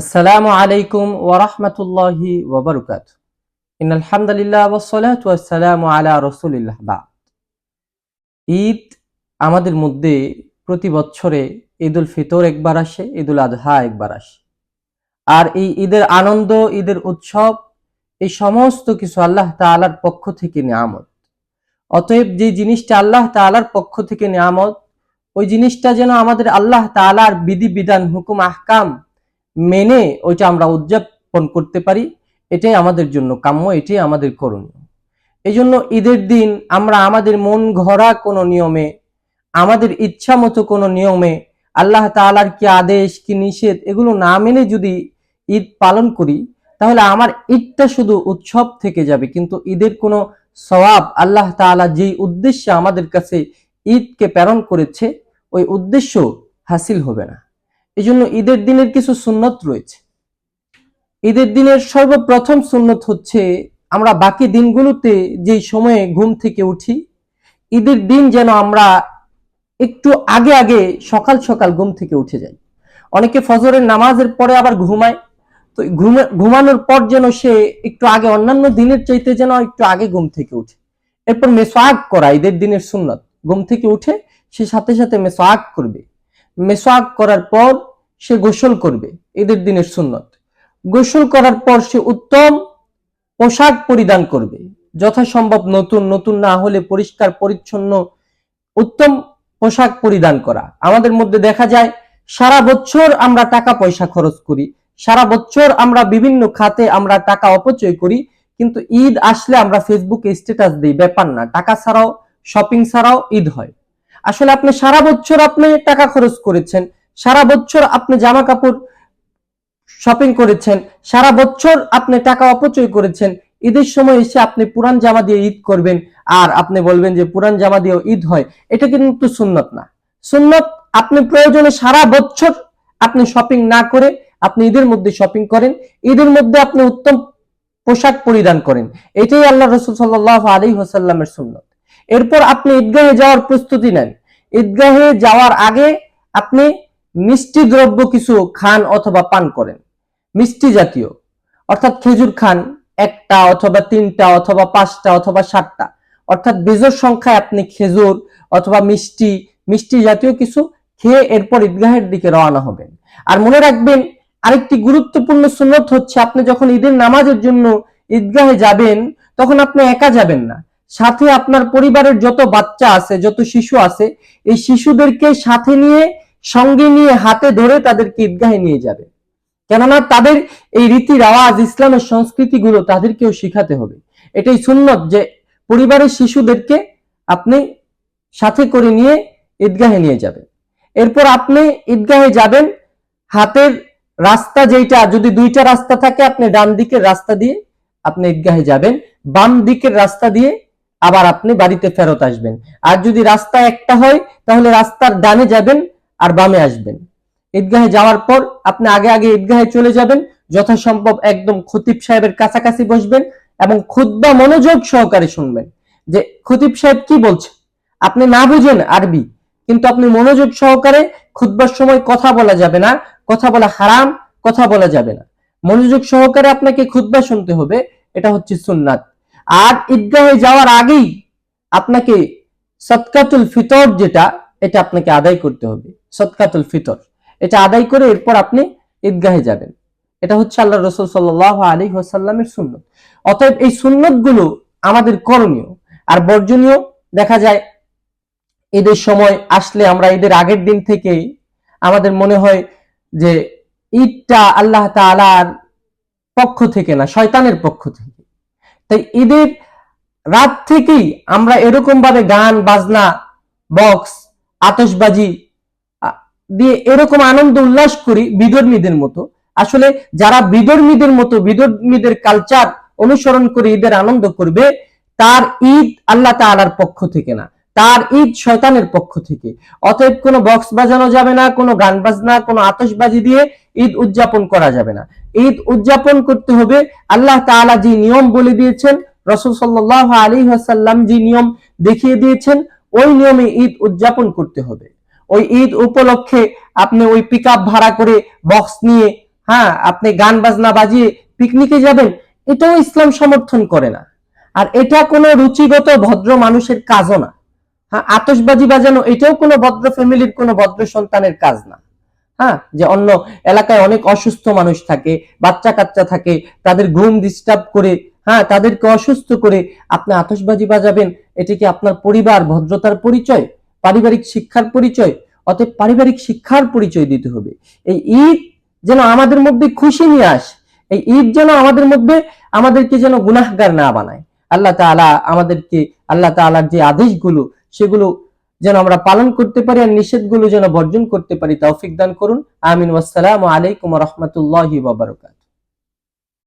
আসসালামু আলাইকুম ওরহমতুল্লাহি ওবরকাত ইন আলহামদুলিল্লাহ ওসলাত ওয়াসালামু আলা রসুলিল্লাহ বা ঈদ আমাদের মধ্যে প্রতি বছরে ঈদ উল ফিতর একবার আসে ঈদ উল আজহা একবার আসে। আর এই ঈদের আনন্দ, ঈদের উৎসব, এই সমস্ত কিছু আল্লাহ তাআলার পক্ষ থেকে নিয়ামত। অতএব যে জিনিসটা আল্লাহ তাআলার পক্ষ থেকে নিয়ামত, ওই জিনিসটা যেন আমাদের আল্লাহ তাআলার বিধি বিধান হুকুম, আহকাম মেনে ওইটা আমরা উদযাপন করতে পারি, এটাই আমাদের জন্য কাম্য, এটাই আমাদের করণীয়। এই জন্য ঈদের দিন আমরা আমাদের মন ঘরা কোনো নিয়মে, আমাদের ইচ্ছা মতো কোনো নিয়মে, আল্লাহ তাআলার কি আদেশ, কি নিষেধ, এগুলো না মেনে যদি ঈদ পালন করি, তাহলে আমার ঈদটা শুধু উৎসব থেকে যাবে, কিন্তু ঈদের কোনো সওয়াব আল্লাহ তাআলা যেই উদ্দেশ্যে আমাদের কাছে ঈদকে প্রেরণ করেছে, ওই উদ্দেশ্য হাসিল হবে না। এই জন্য ঈদের দিনের কিছু সুন্নত রয়েছে। ঈদের দিনের সর্বপ্রথম সুন্নত হচ্ছে, আমরা বাকি দিনগুলোতে যেই সময়ে ঘুম থেকে উঠি, ঈদের দিন যেন আমরা একটু আগে আগে সকাল সকাল ঘুম থেকে উঠে যাই। অনেকে ফজরের নামাজের পরে আবার ঘুমায়, তো ঘুমে, ঘুমানোর পর যেন সে একটু আগে, অন্যান্য দিনের চাইতে যেন একটু আগে ঘুম থেকে উঠে। এরপর মেসোয়াক করা, ঈদের দিনের সুন্নত। ঘুম থেকে উঠে সে সাথে সাথে মেসোয়াক করবে। মেসোয়াক করার পর সে গোসল করবে। ঈদের দিনের সুন্নত। গোসল করার পর সে উত্তম পোশাক পরিধান করবে। যথাসম্ভব নতুন নতুন না হলে পরিষ্কার, পরিচ্ছন্ন, উত্তম পোশাক পরিধান করা। আমাদের মধ্যে দেখা যায়, সারা বছর আমরা টাকা পয়সা খরচ করি। সারা বছর আমরা বিভিন্ন খাতে আমরা টাকা অপচয় করি। কিন্তু ঈদ আসলে আমরা ফেসবুকে স্ট্যাটাস দিই। ব্যাপার না। টাকা ছাড়াও শপিং ছাড়াও ঈদ হয়। আসলে আপনি সারা বছর আপনি টাকা খরচ করেছেন, সারা বছর আপনি জামা কাপড় শপিং করেছেন, সারা বছর আপনি টাকা অপচয় করেছেন, ঈদের সময় এসে আপনি পুরান জামা দিয়ে ঈদ করবেন, আর আপনি বলবেন যে পুরান জামা দিয়েও ঈদ হয়, এটা কিন্তু সুন্নত না। সুন্নত, আপনি প্রয়োজনে সারা বছর আপনি শপিং না করে আপনি ঈদের মধ্যে শপিং করেন, ঈদের মধ্যে আপনি উত্তম পোশাক পরিধান করেন, এটাই আল্লাহ রসুল সাল্লাহ আলী হোসাল্লামের সুন্নত। এরপর আপনি ঈদগাহে যাওয়ার প্রস্তুতি নেন। ঈদগাহে যাওয়ার আগে আপনি মিষ্টি দ্রব্য কিছু খান অথবা পান করেন। মিষ্টি জাতীয়। অর্থাৎ খেজুর খান একটা অথবা তিনটা অথবা পাঁচটা অথবা সাতটা। অর্থাৎ বেজোর সংখ্যায় আপনি খেজুর অথবা মিষ্টি মিষ্টি জাতীয় কিছু খেয়ে এরপর ঈদগাহের দিকে রওনা হবেন। আর মনে রাখবেন, আরেকটি গুরুত্বপূর্ণ সুন্নত হচ্ছে, আপনি যখন ঈদের নামাজের জন্য ঈদগাহে যাবেন, তখন আপনি একা যাবেন না। সাথে আপনার পরিবারের যত বাচ্চা আছে, যত শিশু আছে, এই শিশুদেরকে সাথে নিয়ে, সঙ্গে নিয়ে, হাতে ধরে তাদেরকে ঈদগাহে নিয়ে যাবে। কেননা তাদের এই রীতি রাওয়াজ ইসলামের সংস্কৃতি গুলো তাদেরকেও শিখাতে হবে। এটাই সুন্নত যে পরিবারের শিশুদেরকে আপনি সাথে করে নিয়ে ঈদগাহে নিয়ে যাবেন এরপর আপনি ঈদগাহে যাবেন, হাতের রাস্তা যেটা যদি দুইটা রাস্তা থাকে, আপনি ডান দিকের রাস্তা দিয়ে আপনি ঈদগাহে যাবেন, বাম দিকের রাস্তা দিয়ে আবার আপনি বাড়িতে ফেরত আসবেন। আর যদি রাস্তা একটা হয়, তাহলে রাস্তার ডানে যাবেন আর বামে আসবেন। ঈদগাহে যাওয়ার পর আপনি আগে আগে ঈদগাহে চলে যাবেন, যথাসম্ভব একদম খতিব সাহেবের কাছাকাছি বসবেন এবং খুদ্া মনোযোগ সহকারে শুনবেন। যে খতিব সাহেব কি বলছে? আপনি না বুঝেন আরবি, কিন্তু আপনি মনোযোগ সহকারে খুদ্বার সময় কথা বলা যাবে না, কথা বলা হারাম, কথা বলা যাবে না। মনোযোগ সহকারে আপনাকে খুদ্া শুনতে হবে, এটা হচ্ছে সুন্নাত। আর ঈদগাহে যাওয়ার আগেই আপনাকে সৎকাতুল ফিতর যেটা, এটা আপনাকে আদায় করতে হবে। সৎকাতুল ফিতর। এটা আদায় করে এরপর আপনি ঈদগাহে যাবেন। এটা হচ্ছে আল্লাহ রসুল সাল্লাহ আলী ওসাল্লামের সুন্নত। অতএব এই সুন্নতগুলো আমাদের করণীয়। আর বর্জনীয়, দেখা যায় ঈদের সময় আসলে আমরা ঈদের আগের দিন থেকেই আমাদের মনে হয় যে ঈদটা আল্লাহ তালার পক্ষ থেকে না, শয়তানের পক্ষ থেকে। তাই ঈদের রাত থেকেই আমরা এরকম ভাবে গান, বাজনা বক্স আতসবাজি দিয়ে এরকম আনন্দ উল্লাস করি বিধর্মীদের মতো। আসলে যারা বিধর্মীদের মতো বিধর্মীদের কালচার অনুসরণ করে ঈদের আনন্দ করবে, তার ঈদ আল্লাহ তালার পক্ষ থেকে না। তার ঈদ শয়তানের পক্ষ থেকে। অতএব কোনো বক্স বাজানো যাবে না, কোনো গান বাজনা, কোনো আতসবাজি দিয়ে ঈদ উদযাপন করা যাবে না। ঈদ উদযাপন করতে হবে আল্লাহ তাআলা যে নিয়ম বলে দিয়েছেন, রসুল সাল্লাহ আলী আসাল্লাম যে নিয়ম দেখিয়ে দিয়েছেন, ওই নিয়মে ঈদ উদযাপন করতে হবে। ওই ঈদ উপলক্ষে আপনি ওই পিক ভাড়া করে বক্স নিয়ে হ্যাঁ আপনি গান বাজনা বাজিয়ে পিকনিকে যাবেন, এটাও ইসলাম সমর্থন করে না। আর এটা কোনো রুচিগত, ভদ্র মানুষের কাজও না। হ্যাঁ আতশবাজি বাজানো, এটাও কোনো ভদ্র ফ্যামিলির কোনো ভদ্র সন্তানের কাজ না। হ্যাঁ যে অন্য এলাকায় অনেক অসুস্থ মানুষ থাকে বাচ্চা কাচ্চা থাকে, তাদের ঘুম ডিস্টার্ব করে হ্যাঁ তাদেরকে অসুস্থ করে আপনি আতশবাজি বাজাবেন, এটি কি আপনার পরিবার, ভদ্রতার পরিচয়, পারিবারিক শিক্ষার পরিচয়? অতএব পারিবারিক শিক্ষার পরিচয় দিতে হবে। এই ঈদ যেন আমাদের মধ্যে খুশি নিয়ে আস, এই ঈদ যেন আমাদের মধ্যে আমাদেরকে যেন গুনাহগার না বানায়। আল্লাহ তাআলা আমাদেরকে, আল্লাহ তাআলার যে আদেশগুলো সেগুলো যেন আমরা পালন করতে পারি আর নিষেধগুলো যেন বর্জন করতে পারি। তৌফিক দান করুন। আমিন। ওয়াসালাম আলাইকুম রহমতুল্লাহ বারাকাতুহু।